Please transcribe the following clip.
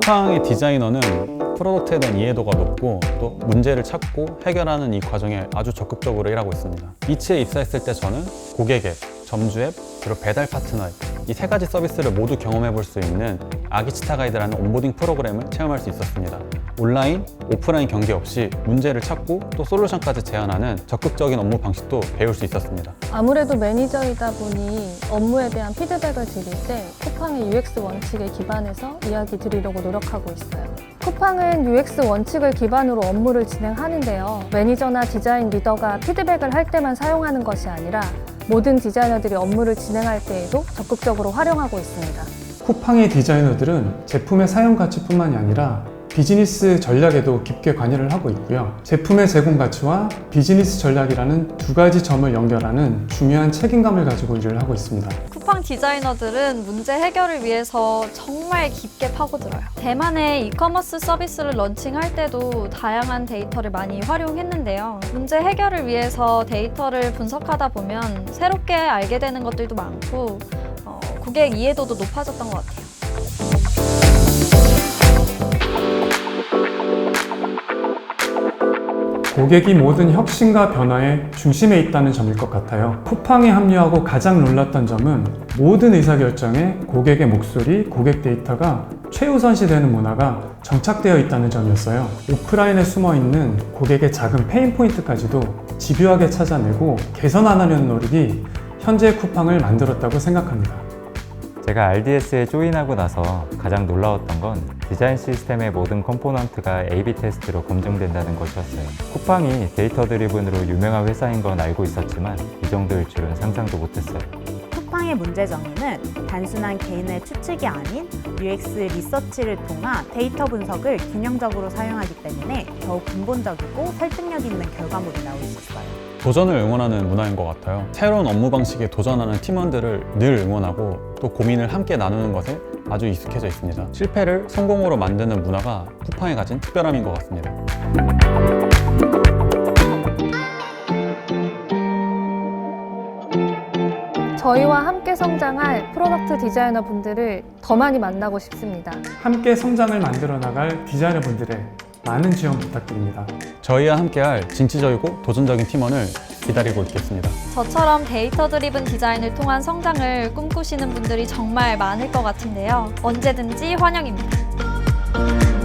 쿠팡의 디자이너는 프로덕트에 대한 이해도가 높고 또 문제를 찾고 해결하는 이 과정에 아주 적극적으로 일하고 있습니다. 이치에 입사했을 때 저는 고객 앱, 점주 앱, 그리고 배달 파트너 앱 이 세 가지 서비스를 모두 경험해 볼 수 있는 아기치타 가이드라는 온보딩 프로그램을 체험할 수 있었습니다. 온라인, 오프라인 경계 없이 문제를 찾고 또 솔루션까지 제안하는 적극적인 업무 방식도 배울 수 있었습니다. 아무래도 매니저이다 보니 업무에 대한 피드백을 드릴 때 쿠팡의 UX 원칙에 기반해서 이야기 드리려고 노력하고 있어요. 쿠팡은 UX 원칙을 기반으로 업무를 진행하는데요. 매니저나 디자인 리더가 피드백을 할 때만 사용하는 것이 아니라 모든 디자이너들이 업무를 진행할 때에도 적극적으로 활용하고 있습니다. 쿠팡의 디자이너들은 제품의 사용 가치뿐만이 아니라 비즈니스 전략에도 깊게 관여를 하고 있고요. 제품의 제공 가치와 비즈니스 전략이라는 두 가지 점을 연결하는 중요한 책임감을 가지고 일을 하고 있습니다. 쿠팡 디자이너들은 문제 해결을 위해서 정말 깊게 파고들어요. 대만의 이커머스 서비스를 런칭할 때도 다양한 데이터를 많이 활용했는데요. 문제 해결을 위해서 데이터를 분석하다 보면 새롭게 알게 되는 것들도 많고 어, 고객 이해도도 높아졌던 것 같아요. 고객이 모든 혁신과 변화의 중심에 있다는 점일 것 같아요. 쿠팡에 합류하고 가장 놀랐던 점은 모든 의사결정에 고객의 목소리, 고객 데이터가 최우선시되는 문화가 정착되어 있다는 점이었어요. 오프라인에 숨어 있는 고객의 작은 페인 포인트까지도 집요하게 찾아내고 개선하려는 노력이 현재 쿠팡을 만들었다고 생각합니다. 제가 RDS에 조인하고 나서 가장 놀라웠던 건 디자인 시스템의 모든 컴포넌트가 A-B 테스트로 검증된다는 것이었어요. 쿠팡이 데이터 드리븐으로 유명한 회사인 건 알고 있었지만 이 정도일 줄은 상상도 못했어요. 쿠팡의 문제 정의는 단순한 개인의 추측이 아닌 UX 리서치를 통한 데이터 분석을 균형적으로 사용하기 때문에 더욱 근본적이고 설득력 있는 결과물이 나올 수 있어요. 도전을 응원하는 문화인 것 같아요. 새로운 업무 방식에 도전하는 팀원들을 늘 응원하고 또 고민을 함께 나누는 것에 아주 익숙해져 있습니다. 실패를 성공으로 만드는 문화가 쿠팡이 가진 특별함인 것 같습니다. 저희와 함께 성장할 프로덕트 디자이너 분들을 더 많이 만나고 싶습니다. 함께 성장을 만들어 나갈 디자이너 분들의 많은 지원 부탁드립니다. 저희와 함께할 진취적이고 도전적인 팀원을 기다리고 있겠습니다. 저처럼 데이터 드리븐 디자인을 통한 성장을 꿈꾸시는 분들이 정말 많을 것 같은데요. 언제든지 환영입니다.